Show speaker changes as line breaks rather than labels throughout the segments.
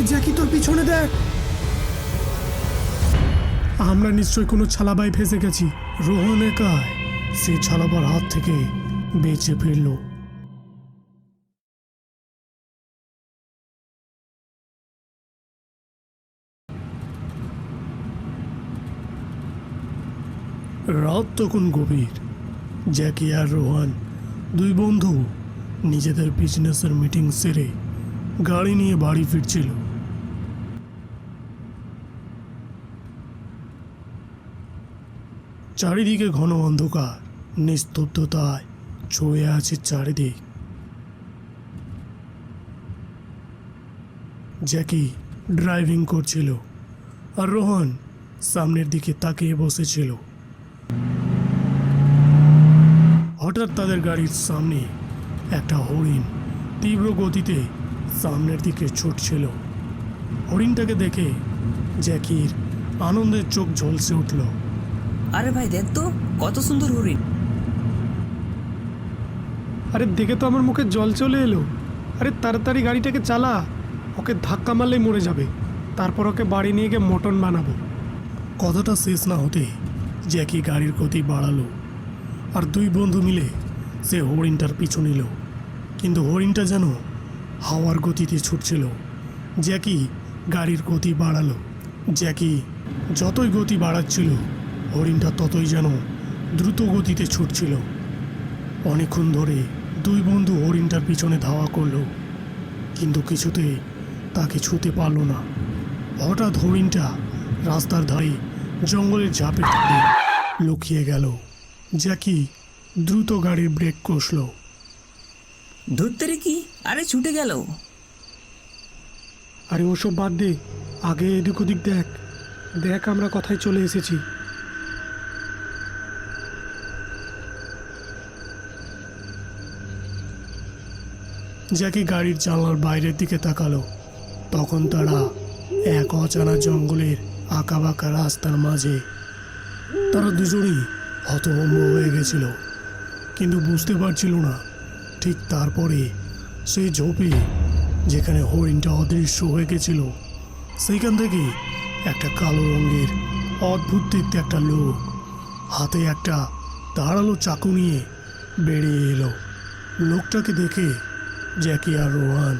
আরে জ্যাকি, তোর পিছনে দেখ। আমরা নিশ্চয় কোনো ছালাবাই ফেসে গেছি। রোহন একাই সে ছালাবার হাত থেকে বেঁচে ফিরলো। রাত তখন গভীর। জ্যাকি আর রোহান, দুই বন্ধু, নিজেদের বিজনেসের মিটিং সেরে গাড়ি নিয়ে বাড়ি ফিরছিল। চারিদিকে ঘন অন্ধকার, নিস্তব্ধতায় ছয়ে আছে চারিদিক। জ্যাকি ড্রাইভিং করছিল আর রোহন সামনের দিকে তাকিয়ে বসেছিল। হঠাৎ তাদের গাড়ির সামনে একটা হরিণ তীব্র গতিতে সামনের দিকে ছুটছিল। হরিণটাকে দেখে জ্যাকির আনন্দের চোখ ঝলসে উঠল।
আরে ভাই, দেখ তো, কত সুন্দর হরিণ।
আরে, দেখে তো আমার মুখে জল চলে এলো। আরে, তাড়াতাড়ি গাড়িটাকে চালা। ওকে ধাক্কা মারলেই মরে যাবে। তারপর ওকে বাড়ি নিয়ে গিয়ে মটন বানাবো। কথাটা শেষ না হতে জ্যাকি গাড়ির গতি বাড়ালো। আর দুই বন্ধু মিলে সে হরিণটার পিছু নিল। কিন্তু হরিণটা যেন হাওয়ার গতিতে ছুটছিল। জ্যাকি গাড়ির গতি বাড়ালো। জ্যাকি যতই গতি বাড়াচ্ছিল হরিণটা ততই যেন দ্রুত গতিতে ছুটছিল। অনেকক্ষণ ধরে দুই বন্ধু হরিণটার পিছনে ধাওয়া করল কিন্তু কিছুতে তাকে ছুতে পারল না। হঠাৎ হরিণটা রাস্তার ধারে জঙ্গলের ঝাঁপে লুকিয়ে গেল জ্যাকি দ্রুত গাড়ির ব্রেক কষলো।
ধরতে রে কি? আরে ছুটে গেল।
আরে ওসব বাদ দে আগে এদিক ওদিক দেখ। দেখ আমরা কথায় চলে এসেছি। জ্যাকি গাড়ির জানলার বাইরের দিকে তাকালো, তখন তারা এক অচানা জঙ্গলের আঁকাবাঁকা রাস্তার মাঝে তারা দুজনেই হতভম্ব হয়ে গেছিল, কিন্তু বুঝতে পারছিল না ঠিক তারপরে সেই ঝোপে যেখানে হরিণটা অদৃশ্য হয়ে গেছিল, সেইখান থেকে একটা কালো রঙের অদ্ভুত দেখতে একটা লোক হাতে একটা ধারালো চাকু নিয়ে বেরিয়ে এলো। লোকটাকে দেখে জ্যাকি আর রোহান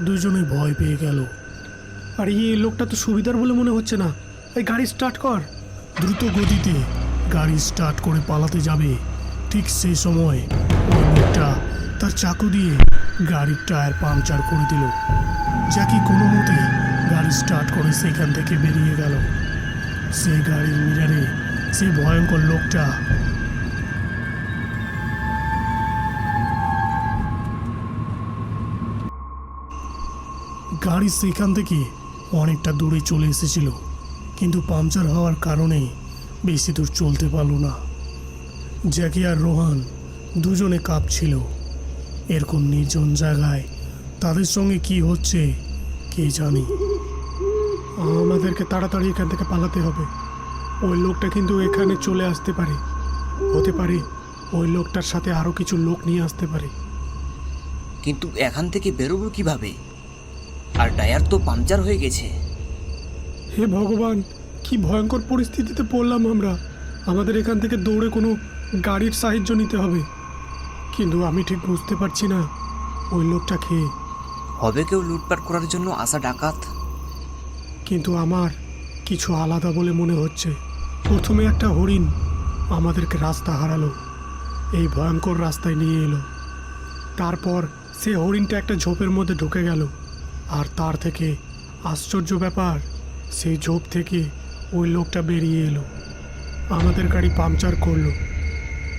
দুজনে ভয় পেয়ে গেল। আর এই লোকটা তো সুবিধার বলে মনে হচ্ছে না। এই গাড়ি স্টার্ট কর। দ্রুত গতিতে গাড়ি স্টার্ট করে পালাতে যাবে। ঠিক সেই সময় ওই লোকটা তার চাকু দিয়ে গাড়ির টায়ার পাংচার করে দিল। জ্যাকি কোনো মতে গাড়ি স্টার্ট করে সেখান থেকে বেরিয়ে গেল। সেই গাড়ির মিরারে সেই ভয়ঙ্কর লোকটা গাড়ি সেখান থেকে অনেকটা দূরে চলে এসেছিল, কিন্তু পাংচার হওয়ার কারণে বেশি দূর চলতে পারল না। জ্যাকি আর রোহান দুজনে কাঁপছিল। এরকম নির্জন জায়গায় তাদের সঙ্গে কি হচ্ছে, কে জানি? আমাদেরকে তাড়াতাড়ি এখান থেকে পালাতে হবে। ওই লোকটা কিন্তু এখানে চলে আসতে পারে। হতে পারে ওই লোকটার সাথে আরও কিছু লোক নিয়ে আসতে পারে।
কিন্তু এখান থেকে বেরোবো কীভাবে? আর টায়ার তো পাংচার হয়ে গেছে।
হে ভগবান কি ভয়ঙ্কর পরিস্থিতিতে পড়লাম আমরা। আমাদের এখান থেকে দৌড়ে কোনো গাড়ির সাহায্য নিতে হবে। কিন্তু আমি ঠিক বুঝতে পারছি না ওই লোকটা খেয়ে
হবে কেউ লুটপাট করার জন্য আসা ডাকাত?
কিন্তু আমার কিছু আলাদা বলে মনে হচ্ছে। প্রথমে একটা হরিণ আমাদেরকে রাস্তা হারালো এই ভয়ঙ্কর রাস্তায় নিয়ে এলো। তারপর সে হরিণটা একটা ঝোপের মধ্যে ঢুকে গেল। আর তার থেকে আশ্চর্য ব্যাপার সেই ঝোপ থেকে ওই লোকটা বেরিয়ে এলো। আমাদের গাড়ি পাংচার করল।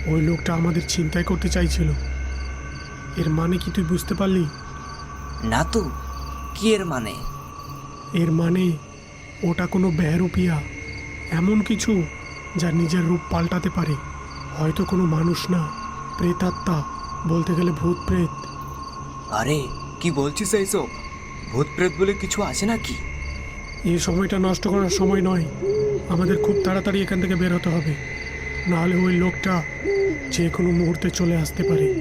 ওই লোকটা আমাদের চিন্তাই করতে চাইছিল। এর মানে কি তুই বুঝতে পারলি?
না তো কি এর মানে?
এর মানে ওটা কোনো বেহরুপিয়া এমন কিছু যা নিজের রূপ পাল্টাতে পারে। হয়তো কোনো মানুষ না প্রেতাত্মা বলতে গেলে ভূত প্রেত
আরে কি বলছিস এইসব? ভূত প্রেত বলে কিছু আছে নাকি?
এই সময়টা নষ্ট করার সময় নয়। আমাদের খুব তাড়াতাড়ি এখান থেকে বের হতে হবে। নাহলে ওই লোকটা যে কোনো মুহূর্তে চলে আসতে পারে।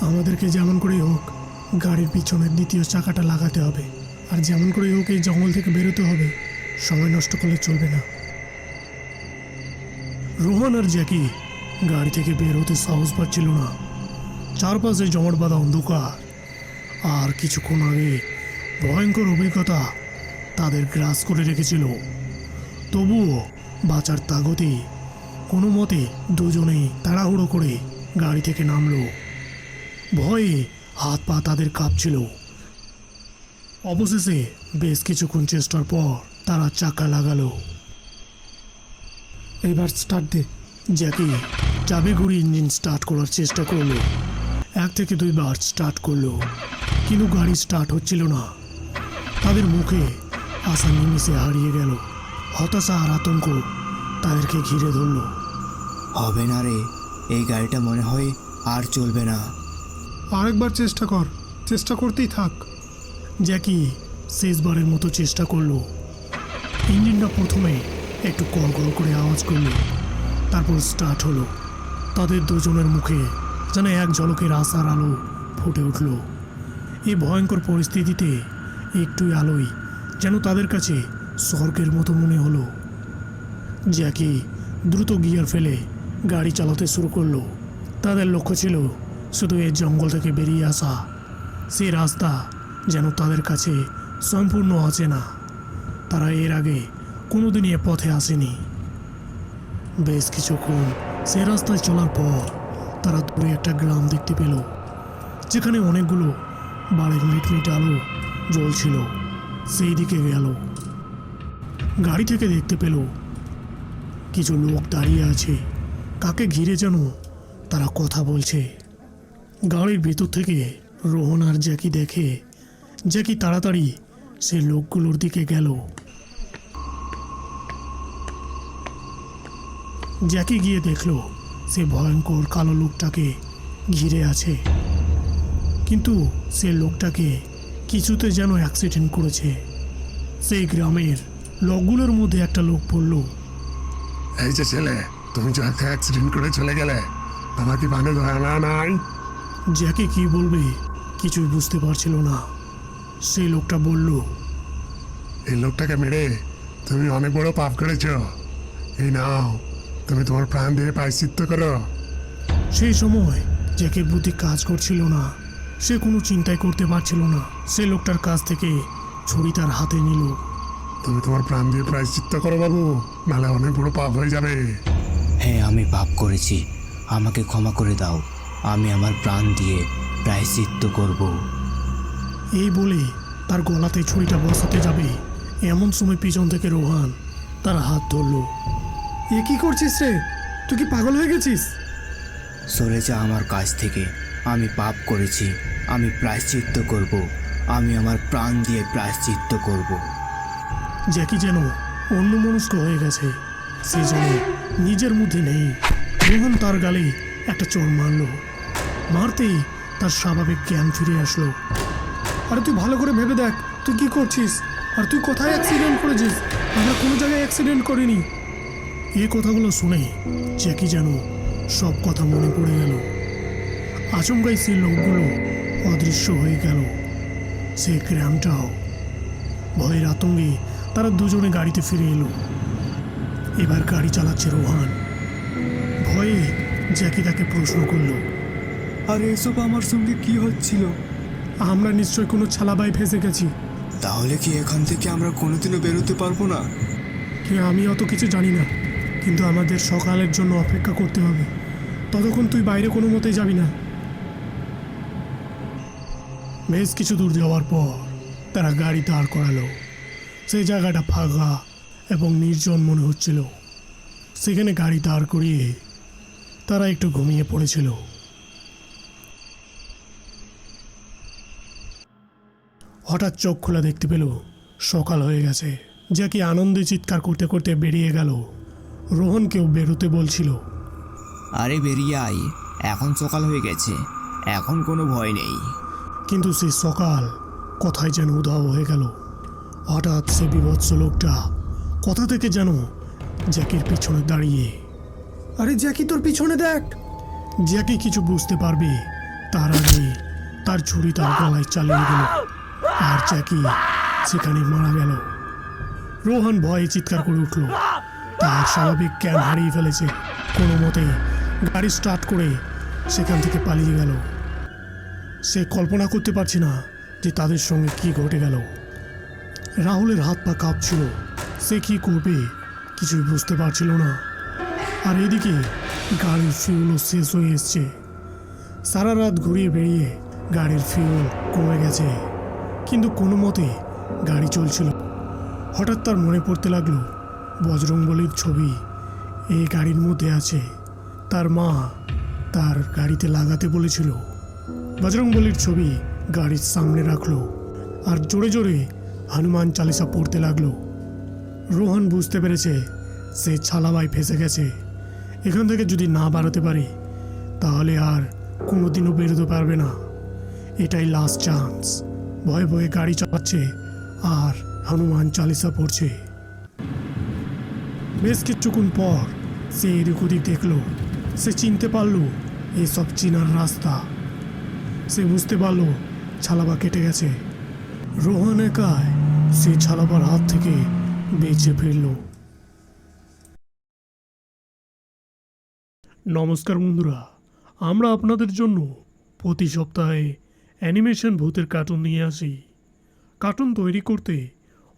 আমাদেরকে যেমন করেই হোক, গাড়ির পিছনের দ্বিতীয় চাকাটা লাগাতে হবে। আর যেমন করেই হোক, এই জঙ্গল থেকে বেরোতে হবে। সময় নষ্ট করলে চলবে না। রোহন আর জ্যাকি গাড়ি থেকে বের হতে সাহস পাচ্ছিল না। চারপাশে জমাট বাঁধা অন্ধকার। আর কিছুক্ষণ আগে ভয়ঙ্কর অভিজ্ঞতা তাদের গ্রাস করে রেখেছিল। তবুও বাঁচার তাগতে কোনো মতে দুজনেই তাড়াহুড়ো করে গাড়ি থেকে নামলো। ভয়ে হাত পা তাদের কাঁপছিল। অবশেষে বেশ কিছুক্ষণ চেষ্টার পর তারা চাকা লাগালো। এবার স্টার্ট দে, জ্যাকি চাবি ঘুরি ইঞ্জিন স্টার্ট করার চেষ্টা করল। এক থেকে দুইবার স্টার্ট করল। কিন্তু গাড়ি স্টার্ট হচ্ছিল না। তাদের মুখে আশা নিমিশে হারিয়ে গেল। হতাশা আর আতঙ্ক তাদেরকে ঘিরে ধরলো।
হবে না রে এই গাড়িটা মনে হয় আর চলবে না।
আরেকবার চেষ্টা কর চেষ্টা করতেই থাক। জ্যাকি শেষবারের মতো চেষ্টা করল। ইঞ্জিনটা প্রথমে একটু কল কল করে আওয়াজ করল তারপর স্টার্ট হলো। তাদের দুজনের মুখে যেন এক ঝলকের আশার আলো ফুটে উঠল। এই ভয়ঙ্কর পরিস্থিতিতে একটুই আলোই যেন তাদের কাছে স্বর্গের মতো মনে হলো। জ্যাকি দ্রুত গিয়ার ফেলে গাড়ি চালাতে শুরু করল। তাদের লক্ষ্য ছিল শুধু এই জঙ্গল থেকে বেরিয়ে আসা। সেই রাস্তা যেন তাদের কাছে সম্পূর্ণ অচেনা। তারা এর আগে কোনোদিনই এ পথে আসেনি। বেশ কিছুক্ষণ সে রাস্তায় চলার পর তারা দূরে একটা গ্রাম দেখতে পেল, যেখানে অনেকগুলো বাড়ির মিটমিট আলো জ্বলছিল। সেই দিকে গেল। গাড়ি থেকে দেখতে পেল, কিছু লোক দাঁড়িয়ে আছে। কাকে ঘিরে যেন তারা কথা বলছে। গাড়ির ভেতর থেকে রোহন আর জ্যাকি দেখে, জ্যাকি তাড়াতাড়ি সে লোকগুলোর দিকে গেল। জ্যাকি গিয়ে দেখল, সে ভয়ঙ্কর কালো লোকটাকে ঘিরে আছে। কিন্তু সে লোকটাকে কিছুতে যেন অ্যাক্সিডেন্ট করেছে। সেই গ্রামের লোকগুলোর মধ্যে একটা লোক বলল
এই যে ছেলে তুমি যে একটা অ্যাক্সিডেন্ট করে চলে গেলে তোমার কি ভালো ধারণা নাই?
জ্যাকে কি বলবে কিছুই বুঝতে পারছিল না। সেই লোকটা বলল
এই লোকটাকে মেরে তুমি অনেক বড় পাপ করেছ। এই নাও তুমি তোমার প্রাণ দিয়ে পায়চিত্ত করো।
সেই সময় জ্যাকের বুদ্ধি কাজ করছিল না। সে কোনো চিন্তাই করতে পারছিল না। সে লোকটার কাছ থেকে ছুরি তার হাতে নিল।
তুমি তোমার প্রাণ দিয়ে প্রায়শ্চিত্ত করো বাবু নাহলে অনেক বড় পাপ হয়ে যাবে।
হ্যাঁ আমি পাপ করেছি। আমাকে ক্ষমা করে দাও। আমি আমার প্রাণ দিয়ে প্রায়শ্চিত্ত করব।
এই বলে তার গলাতে ছুরিটা বসাতে যাবে। এমন সময় পিছন থেকে রোহান তার হাত ধরলো। এ কি করছিস রে? তুই কি পাগল হয়ে গেছিস?
সরে যা আমার কাছ থেকে। আমি পাপ করেছি, আমি প্রায়শ্চিত্ত করব, আমি আমার প্রাণ দিয়ে প্রায়শ্চিত্ত করব।
জ্যাকি যেন অন্য মনস্ক হয়ে গেছে, সে যেন নিজের মধ্যে নেই। রোহন তার গালে একটা চোর মারল। মারতেই তার স্বাভাবিক জ্ঞান ফিরে আসলো। আরে তুই ভালো করে ভেবে দেখ, তুই কি করছিস? আর তুই কোথায় অ্যাক্সিডেন্ট করেছিস? আমরা কোনো জায়গায় অ্যাক্সিডেন্ট করিনি। এই কথাগুলো শুনে জ্যাকি যেন সব কথা মনে পড়ে গেল। আচমকাই সেই লোকগুলো অদৃশ্য হয়ে গেল। সে গ্রামটাও। ভয়ের আতঙ্কে তারা দুজনে গাড়িতে ফিরে এলো। এবার গাড়ি চালাচ্ছে রোহান। ভয়ে জ্যাকি তাকে প্রশ্ন করল
আর এসব আমার সঙ্গে কি হচ্ছিল?
আমরা নিশ্চয় কোনো ছালাবাই ফেসে গেছি।
তাহলে কি এখান থেকে আমরা কোনোদিনও বেরোতে পারব না?
কি আমি অত কিছু জানি না কিন্তু আমাদের সকালের জন্য অপেক্ষা করতে হবে। ততক্ষণ তুই বাইরে কোনো মতেই যাবি না। বেশ কিছু দূর যাওয়ার পর তারা গাড়ি দাঁড় করালো। সেই জায়গাটা ফাঁকা এবং নির্জন মনে হচ্ছিল। সেখানে গাড়ি দাঁড় করিয়ে তারা একটু ঘুমিয়ে পড়েছিল। হঠাৎ চোখ খোলা দেখতে পেল, সকাল হয়ে গেছে। জ্যাকি আনন্দে চিৎকার করতে করতে বেরিয়ে গেল। রোহনকেও বেরোতে বলছিল,
আরে বেরিয়ে আই এখন সকাল হয়ে গেছে, এখন কোনো ভয় নেই।
কিন্তু সে সকাল কোথায় যেন উধাও হয়ে গেল। হঠাৎ সে বিভৎস লোকটা কথা থেকে যেন জ্যাকির পিছনে দাঁড়িয়ে আরে জ্যাকি তোর পিছনে দেখ। জ্যাকি কিছু বুঝতে পারবে, তার আগে তার ছুরি তার গলায় চালিয়ে গেল আর জ্যাকি সেখানে মারা গেল। রোহান ভয়ে চিৎকার করে উঠল। তার স্বাভাবিক জ্ঞান হারিয়ে ফেলেছে। কোনো মতে গাড়ি স্টার্ট করে সেখান থেকে পালিয়ে গেল। সে কল্পনা করতে পারছে না যে তাদের সঙ্গে কি ঘটে গেল। রাহুলের হাত পা কাঁপছিল। সে কি করবে কিছুই বুঝতে পারছিল না। আর এদিকে গাড়ির ফিউলও শেষ হয়ে এসছে। সারা রাত ঘুরিয়ে বেরিয়ে গাড়ির ফিউল কমে গেছে। কিন্তু কোনো মতে গাড়ি চলছিল। হঠাৎ তার মনে পড়তে লাগল, বজরংবলীর ছবি এই গাড়ির মধ্যে আছে। তার মা তার গাড়িতে লাগাতে বলেছিল। বজরংবলীর ছবি গাড়ির সামনে রাখল আর জোরে জোরে হনুমান চালিসা পড়তে লাগল। রোহন বুঝতে পেরেছে সে ছালাবাই ফেসে গেছে। এখান থেকে যদি না বাড়াতে পারে, তাহলে আর কোনোদিনও বেরোতে পারবে না। এটাই লাস্ট চান্স ভয়ে ভয়ে গাড়ি চালাচ্ছে আর হনুমান চালিসা পড়ছে। বেশ কিছুক্ষণ পর সে এদিক ওদিক দেখল। সে চিনতে পারল এসব চিনার রাস্তা। সে বুঝতে পারল ছালাবা কেটে গেছে। রোহন একায় সে ছালাবার হাত থেকে বেঁচে ফিরল। নমস্কার বন্ধুরা, আমরা আপনাদের জন্য প্রতি সপ্তাহে অ্যানিমেশন ভূতের কার্টুন নিয়ে আসি। কার্টুন তৈরি করতে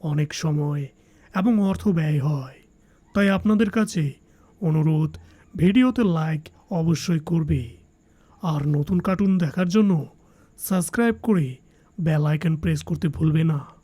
অনেক সময় এবং অর্থ ব্যয় হয়। তাই আপনাদের কাছে অনুরোধ, ভিডিওতে লাইক অবশ্যই করবে। আর নতুন কার্টুন দেখার জন্য সাবস্ক্রাইব করে বেল আইকন প্রেস করতে ভুলবে না।